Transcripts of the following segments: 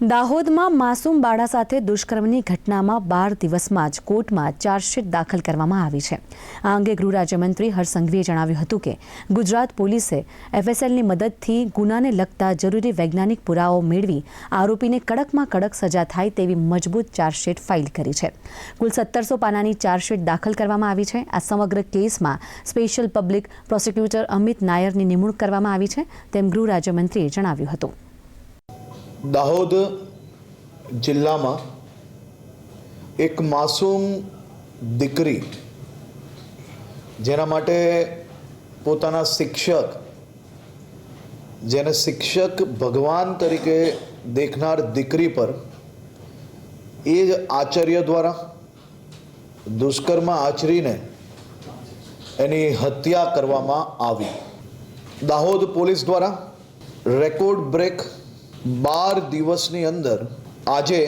દાહોદમાં માસૂમ બાળા સાથે દુષ્કર્મની ઘટનામાં બાર દિવસમાં જ કોર્ટમાં ચાર્જશીટ દાખલ કરવામાં આવી છે. આ અંગે ગૃહ રાજ્યમંત્રી હરસંઘવીએ જણાવ્યું હતું કે, ગુજરાત પોલીસે એફએસએલની મદદથી ગુનાને લગતા જરૂરી વૈજ્ઞાનિક પુરાવો મેળવી આરોપીને કડકમાં કડક સજા થાય તેવી મજબૂત ચાર્જશીટ ફાઇલ કરી છે. કુલ સત્તરસો પાનાની ચાર્જશીટ દાખલ કરવામાં આવી છે. આ સમગ્ર કેસમાં સ્પેશિયલ પબ્લિક પ્રોસિક્યુટર અમિત નાયરની નિમણૂક કરવામાં આવી છે, તેમ ગૃહ રાજ્યમંત્રીએ જણાવ્યું હતું. દાહોદ જિલ્લામાં એક માસૂમ દીકરી જેના માટે પોતાના શિક્ષક, જેને શિક્ષક ભગવાન તરીકે દેખનાર દીકરી પર એ જ આચાર્ય દ્વારા દુષ્કર્મ આચરીને એની હત્યા કરવામાં આવી. દાહોદ પોલીસ દ્વારા રેકોર્ડ બ્રેક બાર દિવસની અંદર આજે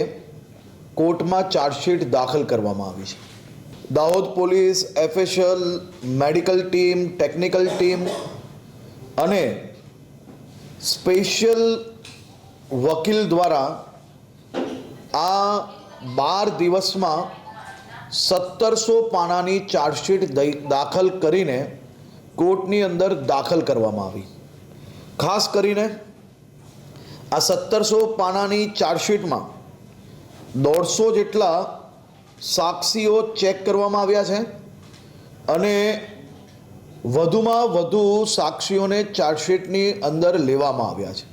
કોર્ટમાં ચાર્જશીટ દાખલ કરવામાં આવી છે. દાહોદ પોલીસ એફેશિયલ મેડિકલ ટીમ, ટેકનિકલ ટીમ અને સ્પેશિયલ વકીલ દ્વારા આ બાર દિવસમાં સત્તરસો પાનાની ચાર્જશીટ દાખલ કરીને કોર્ટની અંદર દાખલ કરવામાં આવી. ખાસ કરીને આ સત્તરસો પાનાની ચાર્જશીટમાં દોઢસો જેટલા સાક્ષીઓ ચેક કરવામાં આવ્યા છે અને વધુમાં વધુ સાક્ષીઓને ચાર્જશીટની અંદર લેવામાં આવ્યા છે.